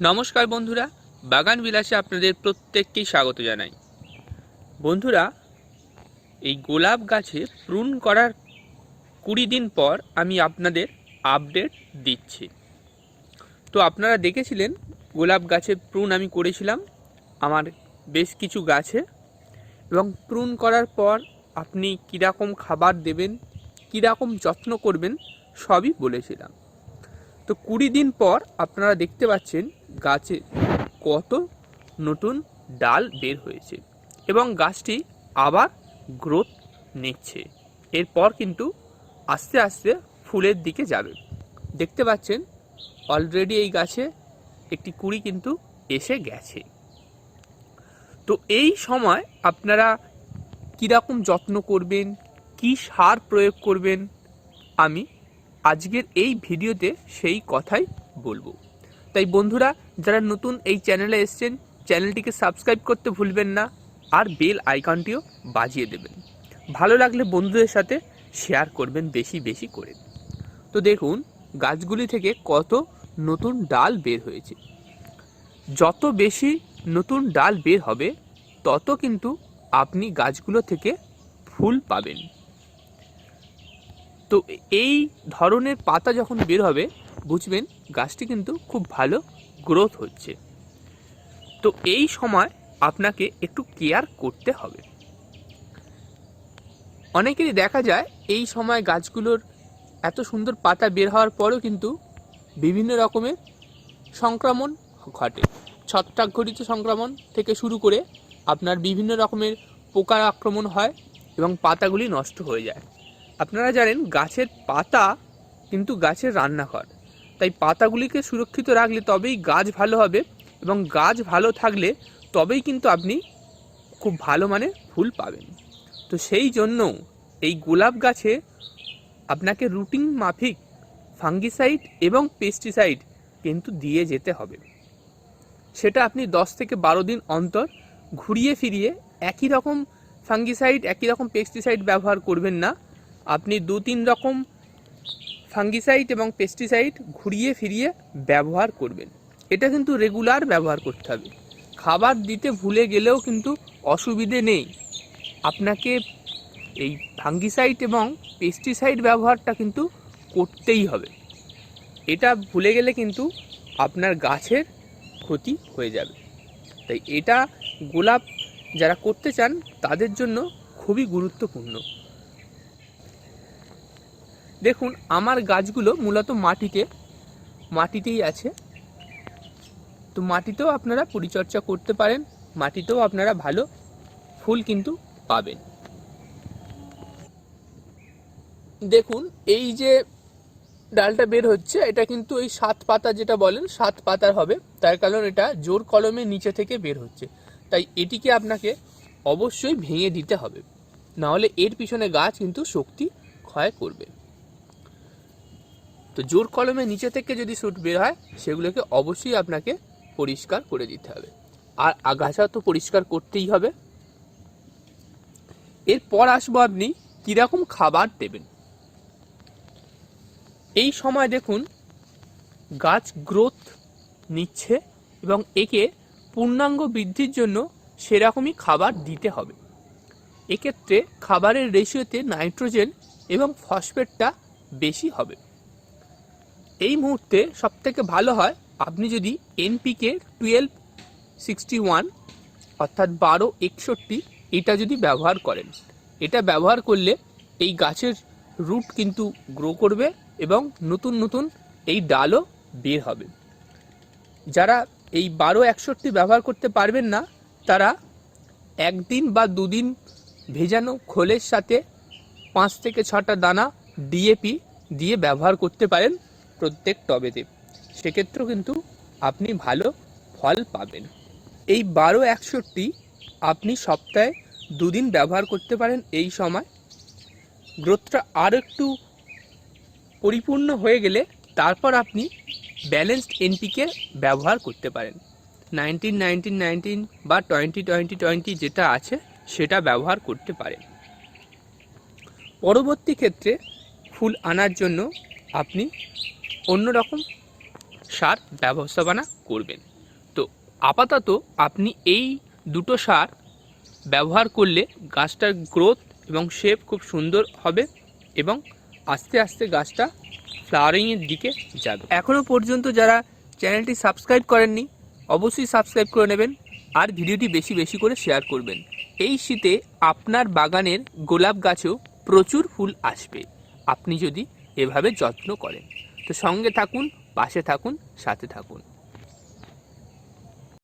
নমস্কার বন্ধুরা, বাগান বিলাসে আপনাদের প্রত্যেককেই স্বাগত জানাই। বন্ধুরা, এই গোলাপ গাছে প্রুন করার কুড়ি দিন পর আমি আপনাদের আপডেট দিচ্ছি। তো আপনারা দেখেছিলেন, গোলাপ গাছে প্রুন আমি করেছিলাম, আমার বেশ কিছু গাছে। এবং প্রুন করার পর আপনি কীরকম খাবার দেবেন, কীরকম যত্ন করবেন, সবই বলেছিলাম। তো কুড়ি দিন পর আপনারা দেখতে পাচ্ছেন গাছে কত নতুন ডাল বের হয়েছে এবং গাছটি আবার গ্রোথ নিচ্ছে। এরপর কিন্তু আস্তে আস্তে ফুলের দিকে যাবে। দেখতে পাচ্ছেন অলরেডি এই গাছে একটি কুড়ি কিন্তু এসে গেছে। তো এই সময় আপনারা কীরকম যত্ন করবেন, কি সার প্রয়োগ করবেন, আমি আজকের এই ভিডিওতে সেই কথাই বলব। তাই বন্ধুরা, যারা নতুন এই চ্যানেলে এসছেন, চ্যানেলটিকে সাবস্ক্রাইব করতে ভুলবেন না আর বেল আইকনটিও বাজিয়ে দেবেন। ভালো লাগলে বন্ধুদের সাথে শেয়ার করবেন বেশি বেশি করে। তো দেখুন, গাছগুলি থেকে কত নতুন ডাল বের হয়েছে। যত বেশি নতুন ডাল বের হবে, তত কিন্তু আপনি গাছগুলো থেকে ফুল পাবেন। তো এই ধরনের পাতা যখন বের হবে বুঝবেন গাছটি কিন্তু খুব ভালো গ্রোথ হচ্ছে। তো এই সময় আপনাকে একটু কেয়ার করতে হবে। অনেকেরই দেখা যায় এই সময় গাছগুলোর এত সুন্দর পাতা বের হওয়ার পরও কিন্তু বিভিন্ন রকমের সংক্রমণ ঘটে। ছত্রাকঘটিত সংক্রমণ থেকে শুরু করে আপনার বিভিন্ন রকমের পোকার আক্রমণ হয় এবং পাতাগুলি নষ্ট হয়ে যায়। আপনারা জানেন গাছের পাতা কিন্তু গাছের রান্নাঘর। তাই পাতাগুলিকে সুরক্ষিত রাখলে তবেই গাছ ভালো হবে এবং গাছ ভালো থাকলে তবেই কিন্তু আপনি খুব ভালো মানে ফুল পাবেন। তো সেই জন্য এই গোলাপ গাছে আপনাকে রুটিন মাফিক ফাঙ্গিসাইড এবং পেস্টিসাইড কিন্তু দিয়ে যেতে হবে। সেটা আপনি দশ থেকে বারো দিন অন্তর ঘুরিয়ে ফিরিয়ে একই রকম ফাঙ্গিসাইড, একই রকম পেস্টিসাইড ব্যবহার করবেন না। আপনি দু তিন রকম ফাঙ্গিসাইড এবং পেস্টিসাইড ঘুরিয়ে ফিরিয়ে ব্যবহার করবেন। এটা কিন্তু রেগুলার ব্যবহার করতে হবে। খাবার দিতে ভুলে গেলেও কিন্তু অসুবিধে নেই। আপনাকে এই ফাঙ্গিসাইড এবং পেস্টিসাইড ব্যবহারটা কিন্তু করতেই হবে। এটা ভুলে গেলে কিন্তু আপনার গাছের ক্ষতি হয়ে যাবে। তাই এটা গোলাপ যারা করতে চান, তাদের জন্য খুবই গুরুত্বপূর্ণ। দেখুন, আমার গাছগুলো মূলত মাটিতে, মাটিতেই আছে। তো মাটিতেও আপনারা পরিচর্যা করতে পারেন, মাটিতেও আপনারা ভালো ফুল কিন্তু পাবেন। দেখুন, এই যে ডালটা বের হচ্ছে, এটা কিন্তু এই সাত পাতা যেটা বলেন, সাত পাতার হবে। তার কারণ এটা জোর কলমে নিচে থেকে বের হচ্ছে। তাই এটিকে আপনাকে অবশ্যই ভেঙে দিতে হবে। নাহলে এর পিছনে গাছ কিন্তু শক্তি ক্ষয় করবে। তো জোর কলমে নিচে থেকে যদি শ্যুট বের হয়, সেগুলোকে অবশ্যই আপনাকে পরিষ্কার করে দিতে হবে। আর আগাছা তো পরিষ্কার করতেই হবে। এরপর আসব আপনি কীরকম খাবার দেবেন। এই সময় দেখুন, গাছ গ্রোথ নিচ্ছে এবং একে পূর্ণাঙ্গ বৃদ্ধির জন্য সেরকমই খাবার দিতে হবে। এক্ষেত্রে খাবারের রেশিওতে নাইট্রোজেন এবং ফসফেটটা বেশি হবে। এই মুহূর্তে সবথেকে ভালো হয়, আপনি যদি এনপিকে টুয়েলভ সিক্সটি ওয়ান অর্থাৎ বারো একষট্টি এটা যদি ব্যবহার করেন, এটা ব্যবহার করলে এই গাছের রুট কিন্তু গ্রো করবে এবং নতুন নতুন এই ডালও বের হবে। যারা এই বারো একষট্টি ব্যবহার করতে পারবেন না, তারা একদিন বা দুদিন ভেজানো খোলের সাথে পাঁচ থেকে ছটা দানা ডিএপি দিয়ে ব্যবহার করতে পারেন। প্রত্যেক টবেতে। সেক্ষেত্রেও কিন্তু আপনি ভালো ফল পাবেন। এই বারো একষট্টি আপনি সপ্তাহে দুদিন ব্যবহার করতে পারেন এই সময়। গ্রোথটা আর একটু পরিপূর্ণ হয়ে গেলে তারপর আপনি ব্যালেন্সড এনপিকে ব্যবহার করতে পারেন। নাইনটিন নাইনটিন নাইনটিন বা টোয়েন্টি টোয়েন্টি টোয়েন্টি যেটা আছে সেটা ব্যবহার করতে পারেন। পরবর্তী ক্ষেত্রে ফুল আনার জন্য আপনি অন্যরকম সার ব্যবস্থাপনা করবেন। তো আপাতত আপনি এই দুটো সার ব্যবহার করলে গাছটার গ্রোথ এবং শেপ খুব সুন্দর হবে এবং আস্তে আস্তে গাছটা ফ্লাওয়ারিংয়ের দিকে যাবে। এখনও পর্যন্ত যারা চ্যানেলটি সাবস্ক্রাইব করেননি, অবশ্যই সাবস্ক্রাইব করে নেবেন আর ভিডিওটি বেশি বেশি করে শেয়ার করবেন। এই শীতে আপনার বাগানের গোলাপ গাছেও প্রচুর ফুল আসবে। আপনি যদি এভাবে যত্ন করেন। তো সঙ্গে থাকুন পাশে থাকুন সাথে থাকুন।